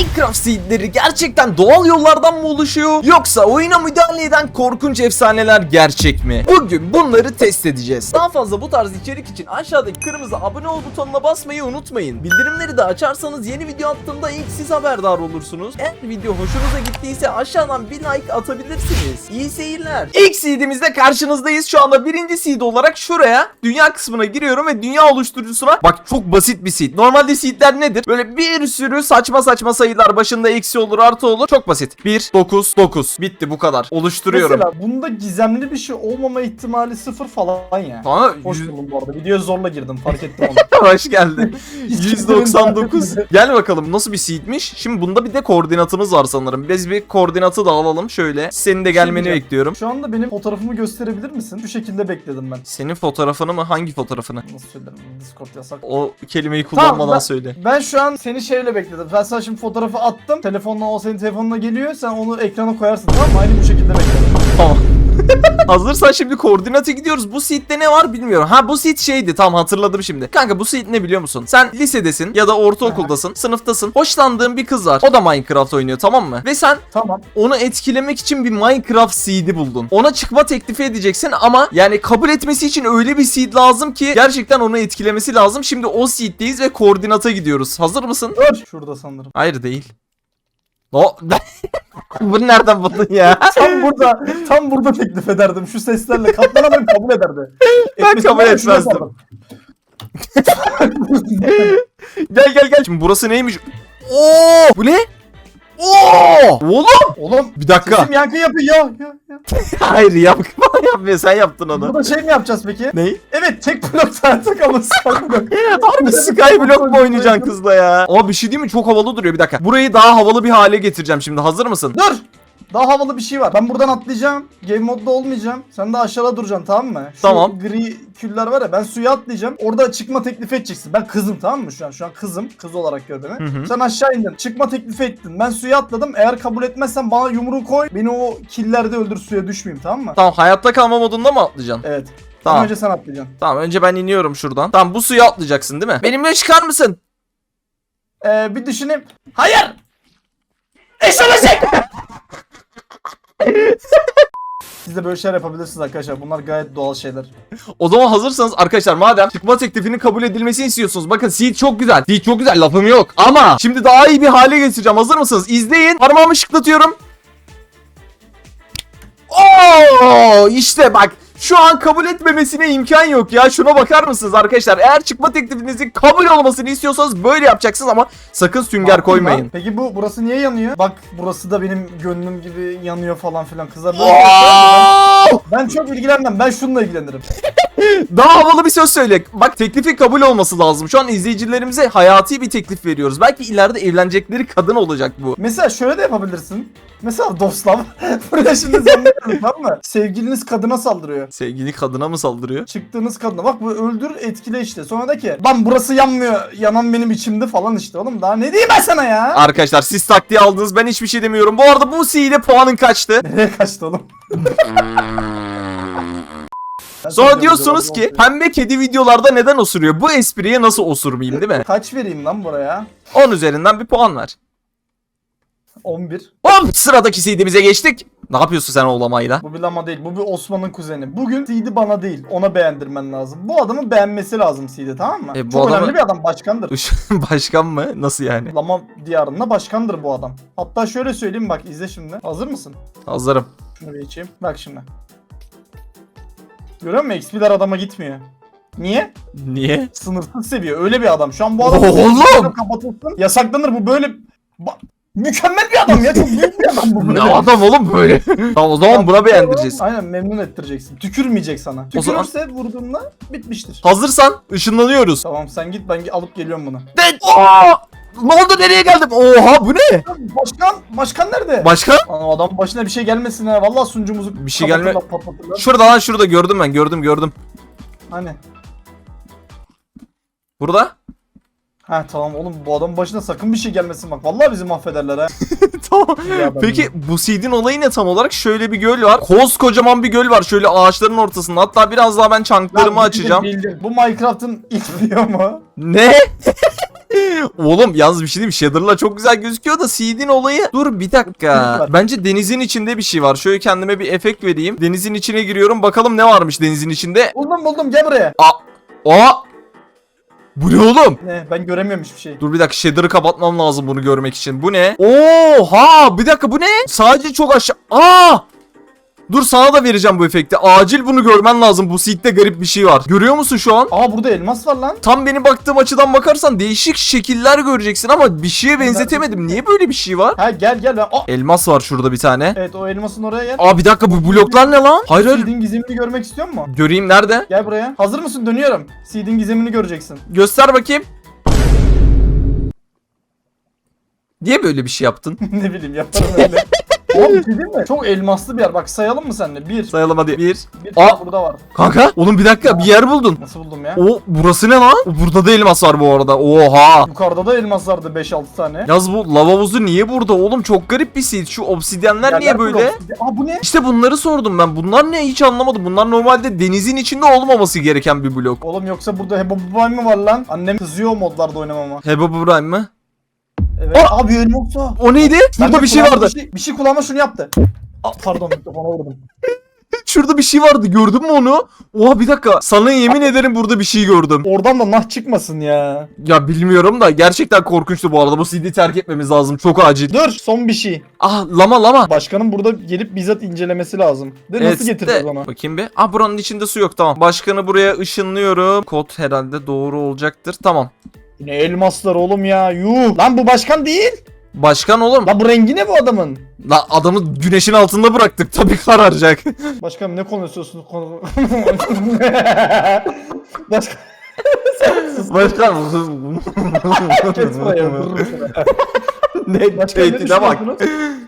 Minecraft seedleri gerçekten doğal yollardan mı oluşuyor yoksa oyuna müdahale eden korkunç efsaneler gerçek mi? Bugün bunları test edeceğiz. Daha fazla bu tarz içerik için aşağıdaki kırmızı abone ol butonuna basmayı unutmayın. Bildirimleri de açarsanız yeni video attığımda ilk siz haberdar olursunuz. Eğer video hoşunuza gittiyse aşağıdan bir like atabilirsiniz. İyi seyirler. İlk seedimizde karşınızdayız. Şu anda birinci seed olarak şuraya dünya kısmına giriyorum ve dünya oluşturucusuna bak çok basit bir seed. Normalde seedler nedir? Böyle bir sürü saçma saçma sayılar başında eksi olur artı olur. Çok basit. 1, 9, 9. Bitti bu kadar. Oluşturuyorum. Mesela bunda gizemli bir şey olmama ihtimali sıfır falan ya. Sana Hoş yüz- buldum bu arada. Videoya zorla girdim fark ettim onu. Hoş geldin. 199. Gel bakalım nasıl bir seedmiş. Şimdi bunda bir de koordinatımız var sanırım. Biz bir koordinatı da alalım şöyle. Senin de gelmeni diyeceğim. bekliyorum. Şu anda benim fotoğrafımı gösterebilir misin? Şu şekilde bekledim ben. Senin fotoğrafını mı? Hangi fotoğrafını? Nasıl söylerim? Discord yasak. O kelimeyi kullanmadan ben- söyle. Ben şu an seni şeyle bekledim. Ben sana şimdi fotoğrafı attım. Telefonla o senin telefonuna geliyor. Sen onu ekrana koyarsın tamam mı? Aynı bu şekilde bekledim. Tamam. Hazırsan şimdi koordinata gidiyoruz. Bu seed'de ne var bilmiyorum. Ha bu seed şeydi tam hatırladım şimdi. Kanka bu seed ne biliyor musun? Sen lisedesin ya da ortaokuldasın, sınıftasın. Hoşlandığın bir kız var. O da Minecraft oynuyor tamam mı? Ve sen Tamam. onu etkilemek için bir Minecraft seed'i buldun. Ona çıkma teklifi edeceksin ama yani kabul etmesi için öyle bir seed lazım ki gerçekten onu etkilemesi lazım. Şimdi o seed'deyiz ve koordinata gidiyoruz. Hazır mısın? Dur. Şurada sanırım. Hayır değil. O Bunu nereden buldun ya? Tam burada, tam burada teklif ederdim. Şu seslerle katlanamam kabul ederdi. Ben Etmesi kabul etmezdim. Gel gel gel. Şimdi burası neymiş? Oo! Bu ne? Oo! Oğlum! Oğlum Bir dakika. sesim yankı yapıyor. Ya, ya, ya. Hayır yapma yapmıyor. Sen yaptın onu. Burada şey mi yapacağız peki? Ney? Evet tek blok artık ama blok. Harbi Skyblock mu oynayacaksın kızla ya? Aa bir şey değil mi? Çok havalı duruyor. Bir dakika. Burayı daha havalı bir hale getireceğim şimdi. Hazır mısın? Dur. Daha havalı bir şey var. Ben buradan atlayacağım. Game modda olmayacağım. Sen de aşağıda duracaksın tamam mı? Şu Tamam. gri küller var ya ben suya atlayacağım. Orada çıkma teklif edeceksin. Ben kızım tamam mı şu an? Şu an kızım. Kız olarak gör beni. Hı hı. Sen aşağı indin. Çıkma teklifi ettin. Ben suya atladım. Eğer kabul etmezsen bana yumruğu koy. Beni o killerde öldür suya düşmeyeyim tamam mı? Tamam hayatta kalma modunda mı atlayacaksın? Evet. Tamam. Tamam. Önce sen atlayacaksın. Tamam önce ben iniyorum şuradan. Tamam bu suya atlayacaksın değil mi? Benimle çıkar mısın? Ee, bir düşüneyim. Hayır! Eşeleşek! Siz de böyle şeyler yapabilirsiniz arkadaşlar. Bunlar gayet doğal şeyler. O zaman hazırsanız arkadaşlar madem çıkma teklifinin kabul edilmesini istiyorsunuz. Bakın seed çok güzel. Seed çok güzel lafım yok. Ama şimdi daha iyi bir hale getireceğim. Hazır mısınız? İzleyin. Parmağımı şıklatıyorum. Oo işte bak şu an kabul etmemesine imkan yok ya. Şuna bakar mısınız arkadaşlar? Eğer çıkma teklifinizin kabul olmasını istiyorsanız böyle yapacaksınız ama sakın sünger Yaptım koymayın. lan. Peki bu burası niye yanıyor? Bak burası da benim gönlüm gibi yanıyor falan filan. Kızlar böyle şeyler Oo! Ben çok ilgilenmem. Ben şununla ilgilenirim. Daha havalı bir söz söyle. Bak teklifin kabul olması lazım. Şu an izleyicilerimize hayati bir teklif veriyoruz. Belki ileride evlenecekleri kadın olacak bu. Mesela şöyle de yapabilirsin. Mesela dostlar. Burada şimdi zannediyorum tamam mı? Sevgiliniz kadına saldırıyor. Sevgili kadına mı saldırıyor? Çıktığınız kadına bak bu öldür etkile işte. Sonra da ki lan burası yanmıyor. Yanan benim içimde falan işte oğlum. Daha ne diyeyim ben sana ya? Arkadaşlar siz taktiği aldınız ben hiçbir şey demiyorum. Bu arada bu ile puanın kaçtı. Nereye kaçtı oğlum? Sonra diyorsunuz ki pembe kedi videolarda neden osuruyor? Bu espriye nasıl osurmayayım değil mi? Kaç vereyim lan buraya? 10 üzerinden bir puan ver. 11. Hop sıradaki CD'mize geçtik. Ne yapıyorsun sen oğlamayla? Bu bir lama değil. Bu bir Osman'ın kuzeni. Bugün CD bana değil. Ona beğendirmen lazım. Bu adamın beğenmesi lazım CD tamam mı? E, bu Çok adamı- önemli bir adam. Başkandır. Başkan mı? Nasıl yani? Lama diyarında başkandır bu adam. Hatta şöyle söyleyeyim bak izle şimdi. Hazır mısın? Hazırım. Şunu bir içeyim. Bak şimdi. Görüyor musun? XP'ler adama gitmiyor. Niye? Niye? Sınırsız seviye. Öyle bir adam. Şu an bu adam Oğlum! kapatılsın. Yasaklanır bu böyle. Ba- Mükemmel bir adam ya. Çok büyük bir adam bu böyle. Ne adam oğlum böyle? tamam o zaman buna beğendireceğiz. Aynen memnun ettireceksin. Tükürmeyecek sana. O zaman- Tükürürse vurduğunda bitmiştir. Hazırsan ışınlanıyoruz. Tamam sen git ben alıp geliyorum bunu. De- Aa! Ne oldu nereye geldim? Oha bu ne? Başkan, başkan nerede? Başkan? Aa, adam başına bir şey gelmesin ha. Vallahi sunucumuzu Bir şey gelme- kapatırlar, patlatırlar. Şurada lan şurada gördüm ben gördüm gördüm. Hani. Burada? Ha tamam oğlum bu adamın başına sakın bir şey gelmesin bak. Vallahi bizi mahvederler ha. tamam. Peki bu seed'in olayı ne tam olarak? Şöyle bir göl var. Koskocaman bir göl var şöyle ağaçların ortasında. Hatta biraz daha ben çanklarımı Lan açacağım. bildim. Bu Minecraft'ın ilk mu? Ne? Oğlum yalnız bir şey diyeyim? Shader'la çok güzel gözüküyor da CD'nin olayı. Dur bir dakika. Bence denizin içinde bir şey var. Şöyle kendime bir efekt vereyim. Denizin içine giriyorum. Bakalım ne varmış denizin içinde. Buldum buldum gel buraya. Aa! Bu ne oğlum? Ne ben göremiyorum hiçbir şey. Dur bir dakika shader'ı kapatmam lazım bunu görmek için. Bu ne? Oha! Bir dakika bu ne? Sadece çok aşağı... Aa! Dur sana da vereceğim bu efekti. Acil bunu görmen lazım. Bu seed'de garip bir şey var. Görüyor musun şu an? Aa burada elmas var lan. Tam benim baktığım açıdan bakarsan değişik şekiller göreceksin ama bir şeye benzetemedim. Niye böyle bir şey var? Ha gel gel. ben- Aa, Elmas var şurada bir tane. evet o elmasın oraya gel. Aa bir dakika bu bloklar ne lan? Hayır hayır. Seed'in gizemini görmek istiyor musun? Göreyim nerede? Gel buraya. Hazır mısın? Dönüyorum. Seed'in gizemini göreceksin. Göster bakayım. Niye böyle bir şey yaptın? ne bileyim yaparım öyle. Oğlum bir şey değil mi? Çok elmaslı bir yer. Bak sayalım mı seninle? Bir. Sayalım hadi. Bir. Bir Aa! tane burada var. Kanka oğlum bir dakika bir yer buldun. Nasıl buldum ya? O burası ne lan? Burada da elmas var bu arada. Oha. Yukarıda da elmas vardı 5-6 tane. Yaz bu lava havuzu niye burada oğlum? Çok garip bir seed. Şu obsidyenler niye böyle? full Aa bu ne? İşte bunları sordum ben. Bunlar ne hiç anlamadım. Bunlar normalde denizin içinde olmaması gereken bir blok. Oğlum yoksa burada Hebobubay mı var lan? Annem kızıyor o modlarda oynamama. Hebo Prime mi? Evet. Abi elmas o. O neydi? Ben de bir şey kulağıma vardı. Bir şey, bir şey kulağıma şunu yaptı. Aa, pardon mikrofona vurdum. Şurada bir şey vardı. Gördün mü onu? Oha bir dakika. Sana yemin ederim burada bir şey gördüm. Oradan da nah çıkmasın ya. Ya bilmiyorum da gerçekten korkunçtu bu arada. Bu CD'yi terk etmemiz lazım. Çok acil. Dur son bir şey. Ah lama lama. Başkanın burada gelip bizzat incelemesi lazım. De nasıl getireceğiz onu? Bakayım bir. Ah buranın içinde su yok tamam. Başkanı buraya ışınlıyorum. Kod herhalde doğru olacaktır. Tamam. Ne elmaslar oğlum ya. Yuh. Lan bu başkan değil. Başkan oğlum. Lan bu rengi ne bu adamın? La adamı güneşin altında bıraktık. Tabii kararacak. Başkanım ne konuşuyorsunuz? Konu... Başkan... Başkan. Kes buraya. vururum sana. ne Başkan ne tehdide bak. düşünüyorsunuz?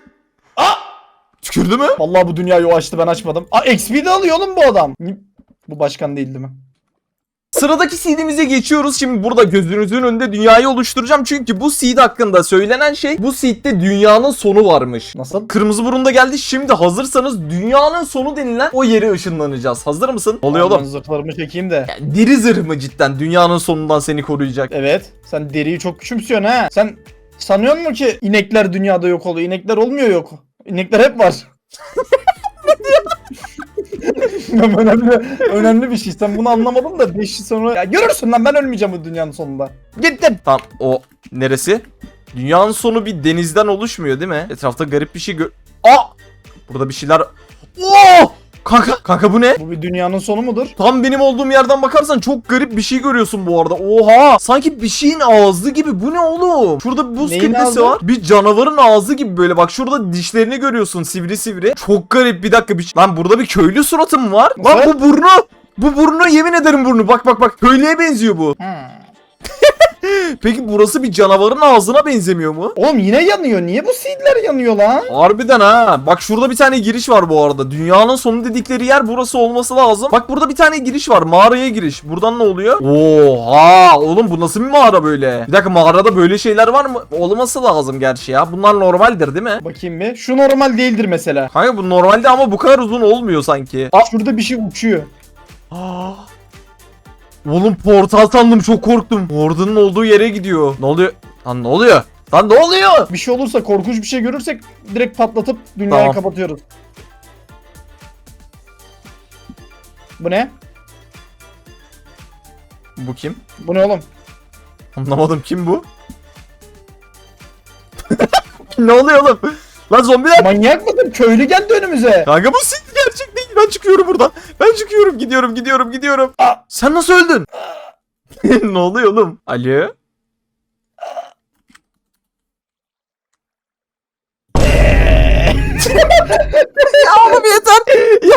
Tükürdü mü? Vallahi bu dünyayı o açtı ben açmadım. Aa XP de alıyor oğlum bu adam. Bu başkan değil değil mi? Sıradaki seedimize geçiyoruz. Şimdi burada gözünüzün önünde dünyayı oluşturacağım. Çünkü bu seed hakkında söylenen şey bu seedde dünyanın sonu varmış. Nasıl? Kırmızı burun da geldi. Şimdi hazırsanız dünyanın sonu denilen o yere ışınlanacağız. Hazır mısın? Oluyor Ben oğlum. zırhlarımı çekeyim de. Yani diri zırh mı cidden dünyanın sonundan seni koruyacak? Evet. Sen deriyi çok küçümsüyorsun ha. Sen sanıyor musun ki inekler dünyada yok oluyor? İnekler olmuyor yok. İnekler hep var. önemli, önemli bir şey. Sen bunu anlamadın da 5 yıl sonra... Ya görürsün lan ben ölmeyeceğim bu dünyanın sonunda. Gittim. Tamam o neresi? Dünyanın sonu bir denizden oluşmuyor değil mi? Etrafta garip bir şey gör... Aa! Burada bir şeyler... Oo! Kanka, kanka bu ne? Bu bir dünyanın sonu mudur? Tam benim olduğum yerden bakarsan çok garip bir şey görüyorsun bu arada. Oha! Sanki bir şeyin ağzı gibi. Bu ne oğlum? Şurada bir buz Neyin kütlesi ağzı? var. Bir canavarın ağzı gibi böyle. Bak şurada dişlerini görüyorsun sivri sivri. Çok garip. Bir dakika bir şey- Lan burada bir köylü suratı mı var? Lan bu burnu. Bu burnu yemin ederim burnu. Bak bak bak. Köylüye benziyor bu. Peki burası bir canavarın ağzına benzemiyor mu? Oğlum yine yanıyor. Niye bu seedler yanıyor lan? Harbiden ha. Bak şurada bir tane giriş var bu arada. Dünyanın sonu dedikleri yer burası olması lazım. Bak burada bir tane giriş var. Mağaraya giriş. Buradan ne oluyor? Oha! Oğlum bu nasıl bir mağara böyle? Bir dakika mağarada böyle şeyler var mı? Olması lazım gerçi ya. Bunlar normaldir değil mi? Bakayım bir. Şu normal değildir mesela. Kanka bu normalde ama bu kadar uzun olmuyor sanki. Aa! Şurada bir şey uçuyor. Oğlum portal sandım çok korktum. Ordunun olduğu yere gidiyor. Ne oluyor? Lan ne oluyor? Lan ne oluyor? Bir şey olursa korkunç bir şey görürsek direkt patlatıp dünyayı Tamam. kapatıyoruz. Bu ne? Bu kim? Bu ne oğlum? Anlamadım kim bu? ne oluyor oğlum? Lan zombiler. Manyak mıdır? Köylü geldi önümüze. Kanka bu değil. Ben çıkıyorum buradan. Ben çıkıyorum. Gidiyorum gidiyorum gidiyorum. Aa! Sen nasıl öldün? ne oluyor oğlum? Alo? ya oğlum yeter.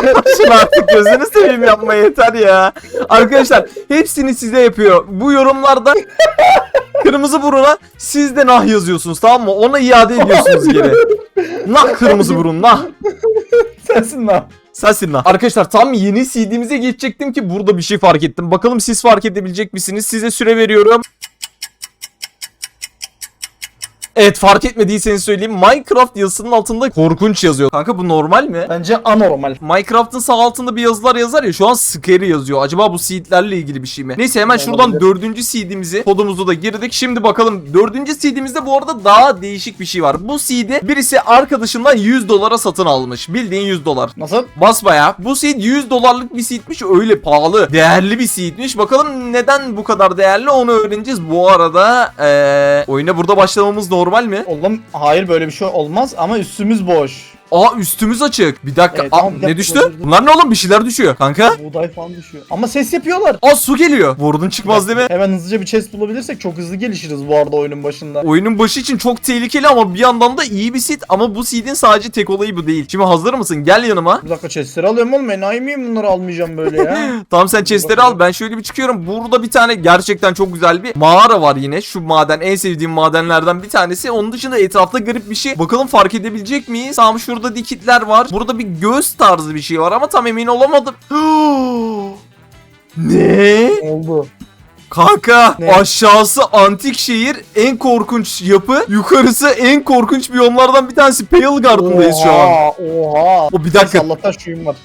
Yapma şunu artık gözünü seveyim yapma yeter ya. Arkadaşlar hepsini size yapıyor. Bu yorumlarda kırmızı buruna siz de nah yazıyorsunuz tamam mı? Ona iade ediyorsunuz geri. Nah kırmızı burun nah. Sensin lan. Sensin lan. Arkadaşlar tam yeni CD'mize geçecektim ki burada bir şey fark ettim. Bakalım siz fark edebilecek misiniz? Size süre veriyorum. Evet fark etmediyseniz söyleyeyim. Minecraft yazısının altında korkunç yazıyor. Kanka bu normal mi? Bence anormal. Minecraft'ın sağ altında bir yazılar yazar ya şu an scary yazıyor. Acaba bu seedlerle ilgili bir şey mi? Neyse hemen şuradan dördüncü seedimizi kodumuzu da girdik. Şimdi bakalım dördüncü seedimizde bu arada daha değişik bir şey var. Bu seed'i birisi arkadaşından 100 dolara satın almış. Bildiğin 100 dolar. Nasıl? Basbaya. Bu seed 100 dolarlık bir seedmiş öyle pahalı. Değerli bir seedmiş. Bakalım neden bu kadar değerli onu öğreneceğiz. Bu arada eee oyuna burada başlamamız normal mi? Oğlum hayır böyle bir şey olmaz ama üstümüz boş. Aa üstümüz açık. Bir dakika. Evet, Aa, tamam, bir ne dakika, düştü? dur. Bunlar ne oğlum? Bir şeyler düşüyor. Kanka. Buğday falan düşüyor. Ama ses yapıyorlar. Aa su geliyor. Vurdun çıkmaz değil mi? Hemen hızlıca bir chest bulabilirsek çok hızlı gelişiriz bu arada oyunun başında. Oyunun başı için çok tehlikeli ama bir yandan da iyi bir seed ama bu seed'in sadece tek olayı bu değil. Şimdi hazır mısın? Gel yanıma. Bir dakika chestleri alıyorum oğlum. Enayi miyim bunları almayacağım böyle ya. Tamam sen chestleri al. Ben şöyle bir çıkıyorum. Burada bir tane gerçekten çok güzel bir mağara var yine. Şu maden en sevdiğim madenlerden bir tanesi. Onun dışında etrafta garip bir şey. Bakalım fark edebilecek miyiz? Tamam şurada dikitler var. Burada bir göz tarzı bir şey var ama tam emin olamadım. ne? Oldu. Kanka Ne? aşağısı antik şehir en korkunç yapı yukarısı en korkunç biyomlardan bir tanesi Pale Garden'dayız şu an. Oha, Oha. O bir dakika Allah'tan şuyum var.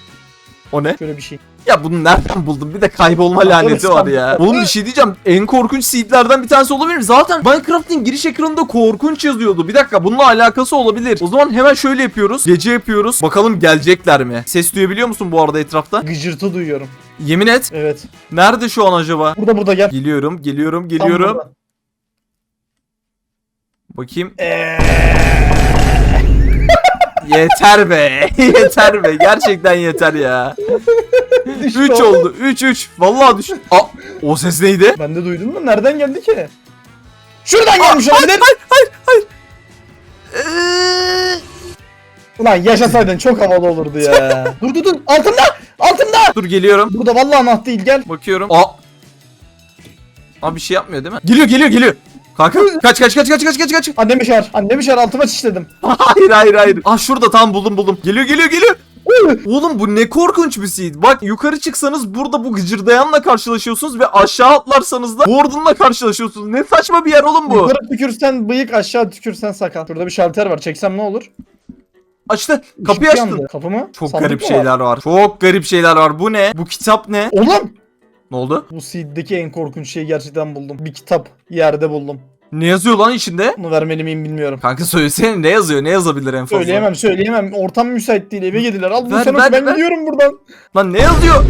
o ne? Şöyle bir şey. Ya bunu nereden buldun? Bir de kaybolma laneti var ya. Oğlum bir şey diyeceğim. En korkunç seedlerden bir tanesi olabilir. Zaten Minecraft'ın giriş ekranında korkunç yazıyordu. Bir dakika bununla alakası olabilir. O zaman hemen şöyle yapıyoruz. Gece yapıyoruz. Bakalım gelecekler mi? Ses duyabiliyor musun bu arada etrafta? Gıcırtı duyuyorum. Yemin et. Evet. Nerede şu an acaba? Burada burada gel. Geliyorum, geliyorum, geliyorum. burada. Bakayım. Eee. Yeter be. yeter be. Gerçekten yeter ya. Düştü 3 o. oldu. 3 3. Vallahi düş. Aa, o ses neydi? Ben de duydum da nereden geldi ki? Şuradan gelmiş olabilir. Ee, Ulan yaşasaydın çok havalı olurdu ya. dur dur dur. Altında. Altında. Dur geliyorum. Burada vallahi anahtar değil gel. Bakıyorum. Aa. Aa bir şey yapmıyor değil mi? Geliyor geliyor geliyor. Kanka kaç kaç kaç kaç kaç kaç kaç. Annemi çağır. Annemi çağır altıma çişledim. hayır hayır hayır. Aa şurada tam buldum buldum. Geliyor geliyor geliyor. Oğlum bu ne korkunç bir seed. Bak yukarı çıksanız burada bu gıcırdayanla karşılaşıyorsunuz ve aşağı atlarsanız da Warden'la karşılaşıyorsunuz. Ne saçma bir yer oğlum bu. Yukarı tükürsen bıyık aşağı tükürsen sakal. Şurada bir şalter var. Çeksem ne olur? Açtı. Kapıyı Işık açtın. yandı. Kapı mı? Çok Sandık garip mı şeyler var. Çok garip şeyler var. Bu ne? Bu kitap ne? Oğlum. Ne oldu? Bu seed'deki en korkunç şeyi gerçekten buldum. Bir kitap yerde buldum. Ne yazıyor lan içinde? Bunu vermeli miyim bilmiyorum. Kanka söylesene ne yazıyor? Ne yazabilir en fazla? Söyleyemem söyleyemem. Ortam müsait değil. Eve geldiler. Al bunu Ver, sen ver, oku ben ver. gidiyorum buradan. Lan ne yazıyor?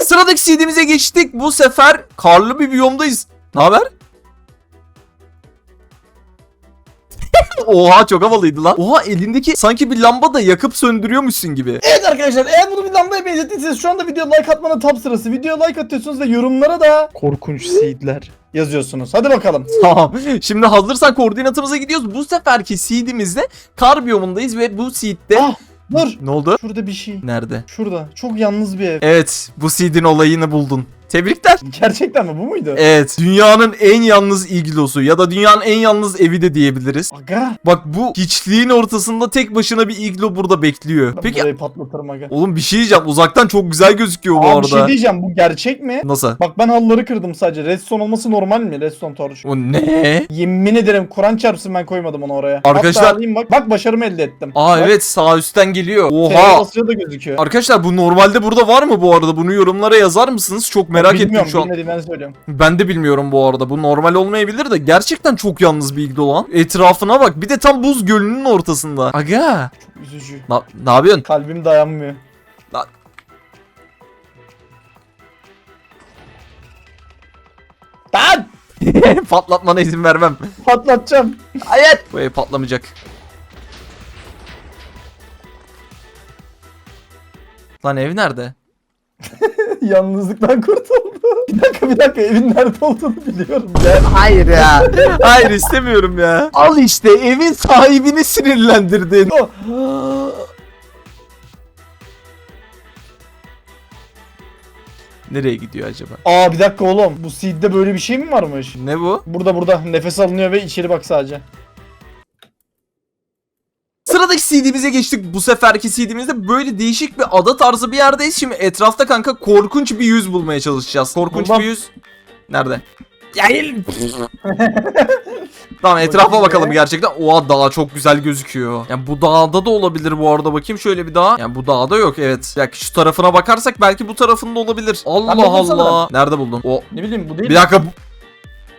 Sıradaki CD'mize geçtik. Bu sefer karlı bir biyomdayız. Ne haber? Oha çok havalıydı lan. Oha elindeki sanki bir lamba da yakıp söndürüyormuşsun gibi. Evet arkadaşlar eğer bunu bir lambaya benzettiyseniz şu anda video like atmanın tam sırası. Video like atıyorsunuz ve yorumlara da korkunç seedler yazıyorsunuz. Hadi bakalım. Tamam. Şimdi hazırsan koordinatımıza gidiyoruz. Bu seferki seed'imizde kar biyomundayız ve bu seed'de... Ah dur. Ne oldu? Şurada bir şey. Nerede? Şurada. Çok yalnız bir ev. Evet bu seed'in olayını buldun. Tebrikler. Gerçekten mi bu muydu? Evet. Dünyanın en yalnız iglosu ya da dünyanın en yalnız evi de diyebiliriz. Aga. Bak bu hiçliğin ortasında tek başına bir iglo burada bekliyor. Ben Peki burayı patlatırım aga. oğlum bir şey diyeceğim. Uzaktan çok güzel gözüküyor bu Aa, bir şey arada. diyeceğim bu gerçek mi? Nasıl? Bak ben halıları kırdım sadece. Redstone olması normal mi? Redstone torch. O ne? Yemin ederim Kur'an çarpsın ben koymadım onu oraya. Arkadaşlar- Hatta alayım bak. Bak başarımı elde ettim. Aa Bak, evet sağ üstten geliyor. Oha. basıyor da gözüküyor. Arkadaşlar bu normalde burada var mı bu arada? Bunu yorumlara yazar mısınız? Çok merak ettim Bilmiyorum, şu an. bilmediğim ben söylüyorum. Ben de bilmiyorum bu arada. Bu normal olmayabilir de gerçekten çok yalnız bir iglo lan. Etrafına bak. Bir de tam buz gölünün ortasında. Aga. Üzücü. Na- ne yapıyorsun? Kalbim dayanmıyor. Lan. Ben Patlatmana izin vermem. patlatacağım. Hayır. Bu ev patlamayacak. Lan ev nerede? Yalnızlıktan kurtuldu. Bir dakika bir dakika evin nerede olduğunu biliyorum. Gel. Hayır ya. Hayır istemiyorum ya. Al işte evin sahibini sinirlendirdin. Nereye gidiyor acaba? Aa bir dakika oğlum. Bu seed'de böyle bir şey mi varmış? Ne bu? Burada burada nefes alınıyor ve içeri bak sadece. Sıradaki CD'mize geçtik. Bu seferki CD'mizde böyle değişik bir ada tarzı bir yerdeyiz. Şimdi etrafta kanka korkunç bir yüz bulmaya çalışacağız. Korkunç Buldum. bir yüz. Nerede? Ya el- tamam etrafa bakalım gerçekten. Oha dağ çok güzel gözüküyor. Yani bu dağda da olabilir bu arada bakayım şöyle bir dağ. Yani bu dağda yok evet. Ya şu tarafına bakarsak belki bu tarafında olabilir. Allah buldum Allah. sanırım. Nerede buldun? O Ne bileyim bu değil bir dakika. bu-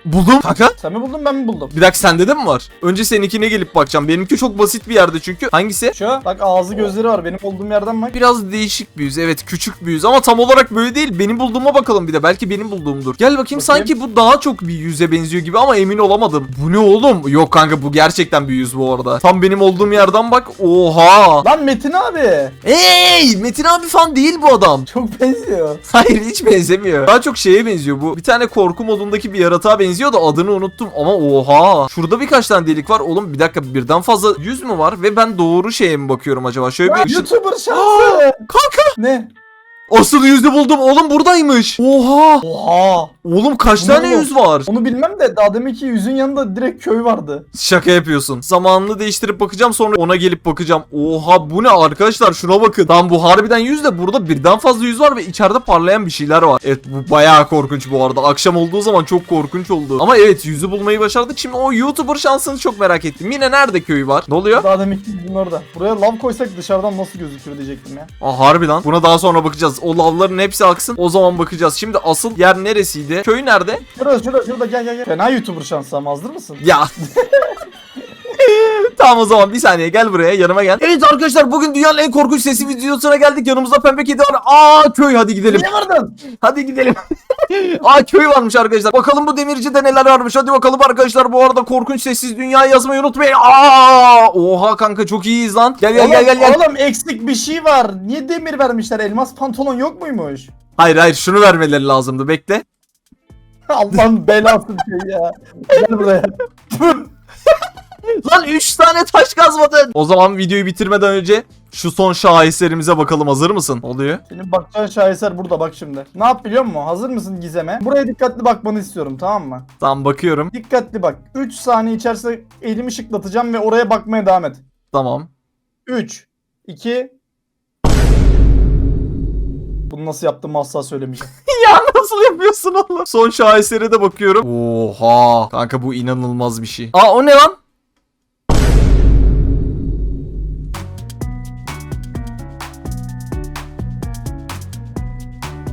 Buldum. Kanka. Sen mi buldun ben mi buldum? Bir dakika sende de mi var? Önce seninkine gelip bakacağım. Benimki çok basit bir yerde çünkü. Hangisi? Şu bak ağzı gözleri var benim olduğum yerden bak. Biraz değişik bir yüz. Evet küçük bir yüz ama tam olarak böyle değil. Benim bulduğuma bakalım bir de. Belki benim bulduğumdur. Gel bakayım, Bakayım. sanki bu daha çok bir yüze benziyor gibi ama emin olamadım. Bu ne oğlum? Yok kanka bu gerçekten bir yüz bu arada. Tam benim olduğum yerden bak. Oha. Lan Metin abi. Hey Metin abi fan değil bu adam. Çok benziyor. Hayır hiç benzemiyor. Daha çok şeye benziyor bu. Bir tane korku modundaki bir yaratığa benziyor da adını unuttum ama oha. Şurada birkaç tane delik var. Oğlum bir dakika birden fazla yüz mü var ve ben doğru şeye mi bakıyorum acaba? Şöyle bir ışın- YouTuber şansı. Kanka ne? Asıl yüzü buldum. Oğlum buradaymış. Oha. Oha. Oğlum kaç Ne tane oğlum? yüz var? Onu bilmem de daha deminki yüzün yanında direkt köy vardı. Şaka yapıyorsun. Zamanını değiştirip bakacağım sonra ona gelip bakacağım. Oha bu ne arkadaşlar şuna bakın. Tam bu harbiden yüz de burada birden fazla yüz var ve içeride parlayan bir şeyler var. Evet bu bayağı korkunç bu arada. Akşam olduğu zaman çok korkunç oldu. Ama evet yüzü bulmayı başardık. Şimdi o YouTuber şansını çok merak ettim. Yine nerede köy var? Ne oluyor? Daha deminki yüzün orada. Buraya lav koysak dışarıdan nasıl gözükür diyecektim ya. Aa harbi lan. Buna daha sonra bakacağız. O lavların hepsi aksın. O zaman bakacağız. Şimdi asıl yer neresiydi? Köy nerede? Şurada şurada şurada gel gel gel. Fena YouTuber şansı ama hazır mısın? Ya. tamam o zaman bir saniye gel buraya yanıma gel. Evet arkadaşlar bugün dünyanın en korkunç sesi videosuna geldik. Yanımızda pembe kedi var. Aa köy hadi gidelim. Niye vardın? Hadi gidelim. Aa köy varmış arkadaşlar. Bakalım bu demircide neler varmış. Hadi bakalım arkadaşlar. Bu arada korkunç sessiz dünyayı yazmayı unutmayın. Aa! Oha kanka çok iyiyiz lan. Gel gel gel gel gel. Oğlum eksik bir şey var. Niye demir vermişler? Elmas pantolon yok muymuş? Hayır hayır şunu vermeleri lazımdı. Bekle. Allah'ın belası bir şey ya. Gel buraya. Lan 3 tane taş kazmadın. O zaman videoyu bitirmeden önce şu son şaheserimize bakalım. Hazır mısın? Oluyor. Senin bakacağın şaheser burada bak şimdi. Ne yap biliyor musun? Hazır mısın gizeme? Buraya dikkatli bakmanı istiyorum tamam mı? Tamam bakıyorum. Dikkatli bak. 3 saniye içerisinde elimi şıklatacağım ve oraya bakmaya devam et. Tamam. 3 2 Bunu nasıl yaptığımı asla söylemeyeceğim. Ya nasıl yapıyorsun oğlum? Son şahesere de bakıyorum. Oha. Kanka bu inanılmaz bir şey. Aa o ne lan?